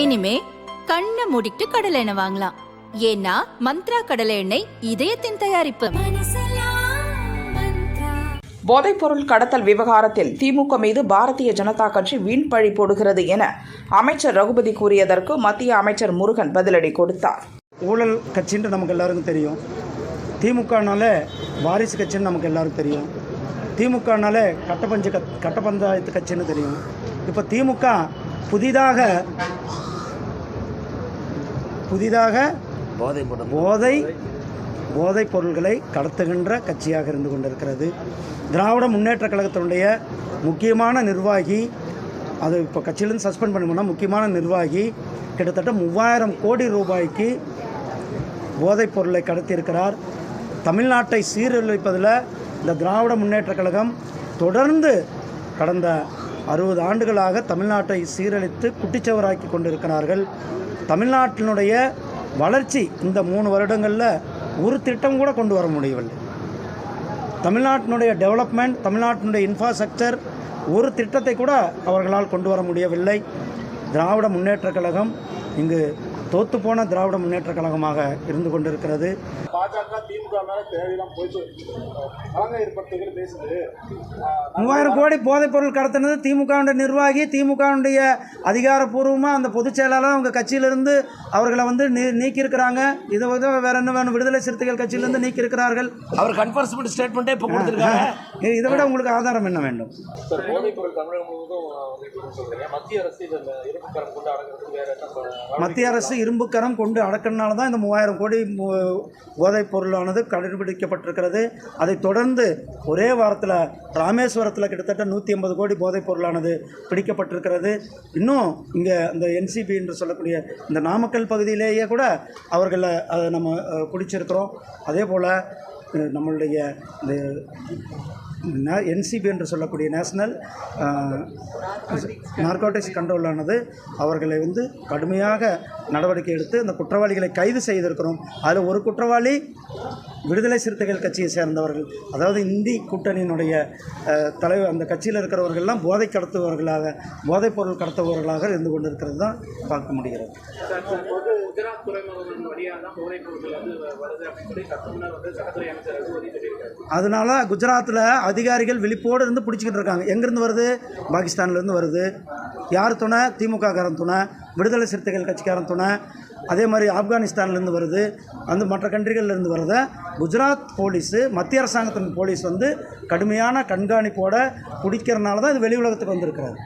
இனிமே கண்ணை மூடிட்டு கடலை எண்ணெய் வாங்கலாம். ஏன்னா மந்த்ரா கடலை எண்ணெய் இதயத்தின் தயாரிப்பு. போதைப்பொருள் கடத்தல் விவகாரத்தில் திமுக மீது பாரதிய ஜனதா கட்சி வீண் பழி போடுகிறது என அமைச்சர் ரகுபதி கூறியதற்கு மத்திய அமைச்சர் முருகன் பதிலடி கொடுத்தார். ஊழல் கட்சின்ட்டு நமக்கு எல்லாருக்கும் தெரியும். திமுகனால வாரிசு கட்சின்னு நமக்கு எல்லாருக்கும் தெரியும். திமுகனால கட்டப்பஞ்சு கட் கட்ட பஞ்சாயத்து கட்சின்னு தெரியும். இப்போ திமுக புதிதாக புதிதாக போதை போதை போதைப் பொருள்களை கடத்துகின்ற கட்சியாக இருந்து கொண்டிருக்கிறது. திராவிட முன்னேற்ற கழகத்தினுடைய முக்கியமான நிர்வாகி அது இப்போ கட்சியிலேருந்து சஸ்பெண்ட் பண்ணணும்னா முக்கியமான நிர்வாகி கிட்டத்தட்ட மூவாயிரம் கோடி ரூபாய்க்கு போதைப் பொருளை கடத்தியிருக்கிறார். தமிழ்நாட்டை சீரழிப்பதில் இந்த திராவிட முன்னேற்ற கழகம் தொடர்ந்து கடந்த அறுபது ஆண்டுகளாக தமிழ்நாட்டை சீரழித்து குட்டிச்சவராக்கி கொண்டிருக்கிறார்கள். தமிழ்நாட்டினுடைய வளர்ச்சி இந்த மூணு வருடங்களில் ஒரு திட்டம் கூட கொண்டு வர முடியவில்லை. தமிழ்நாட்டினுடைய டெவலப்மெண்ட் தமிழ்நாட்டினுடைய இன்ஃப்ராஸ்ட்ரக்சர் ஒரு திட்டத்தை கூட அவர்களால் கொண்டு வர முடியவில்லை. திராவிட முன்னேற்றக் கழகம் இங்கு தோத்துப்போன திராவிட முன்னேற்றக் கழகமாக இருந்து கொண்டிருக்கிறது. பாஜக திமுக மேல தேவையெல்லாம் போயிட்டு கலங்க ஏற்படுத்துகள் பேசுது. மூவாயிரம் கோடி போதைப் பொருள் கடத்தினது திமுகவுடைய நிர்வாகி. திமுகவுடைய அதிகாரப்பூர்வமாக அந்த பொதுச் செயலாளர் அவங்க கட்சியிலிருந்து அவர்களை வந்து நீ நீக்கியிருக்கிறாங்க. இதை வந்து வேற என்ன வேணும்? விடுதலை சிறுத்தைகள் கட்சியிலிருந்து நீக்கியிருக்கிறார்கள். அவர் கன்ஃபர்ஸ்மெண்ட் ஸ்டேட்மெண்ட்டே இப்போ கொடுத்துருக்காங்க. இதை விட உங்களுக்கு ஆதாரம் என்ன வேண்டும்? மத்திய அரசு இரும்புக்கரம் கொண்டு அடக்கினால தான் இந்த மூவாயிரம் கோடி போதைப் பொருளானது கண்டுபிடிக்கப்பட்டிருக்கிறது. அதைத் தொடர்ந்து ஒரே வாரத்தில் ராமேஸ்வரத்தில் கிட்டத்தட்ட நூற்றி ஐம்பது கோடி போதைப் பொருளானது பிடிக்கப்பட்டிருக்கிறது. இன்னும் இங்கே இந்த என்சிபி என்று சொல்லக்கூடிய இந்த நாமக்கல் பகுதியிலேயே கூட அவர்களை அதை நம்ம பிடிச்சிருக்கிறோம் அதே போல் நம்மளுடைய இந்த என்சிபி என்று சொல்லக்கூடிய நேஷனல் நார்கோட்டிக்ஸ் கண்ட்ரோலானது அவர்களை வந்து கடுமையாக நடவடிக்கை எடுத்து அந்த குற்றவாளிகளை கைது செய்திருக்கிறோம். அதில் ஒரு குற்றவாளி விடுதலை சிறுத்தைகள் கட்சியை சேர்ந்தவர்கள் அதாவது இந்தி கூட்டணியினுடைய தலைவர் அந்த கட்சியில் இருக்கிறவர்கள்லாம் போதை கடத்துபவர்களாக போதைப் பொருள் கடத்துபவர்களாக இருந்து கொண்டிருக்கிறது தான் பார்க்க முடிகிறது. அதனால குஜராத்தில் அதிகாரிகள் விழிப்போடு இருந்து பிடிச்சிக்கிட்டு இருக்காங்க. எங்கேருந்து வருது? பாகிஸ்தான்லேருந்து வருது. யார் துணை? திமுக காரன் துணை. விடுதலை சிறுத்தைகள் கட்சிக்காரன் துணை. அதே மாதிரி ஆப்கானிஸ்தான்லேருந்து வருது. அந்த மற்ற கண்ட்ரிகள்லேருந்து வருத. குஜராத் போலீஸு மத்திய அரசாங்கத்தின் போலீஸ் வந்து கடுமையான கண்காணிப்போட பிடிக்கிறனால தான் இது வெளி உலகத்துக்கு வந்திருக்கிறாரு.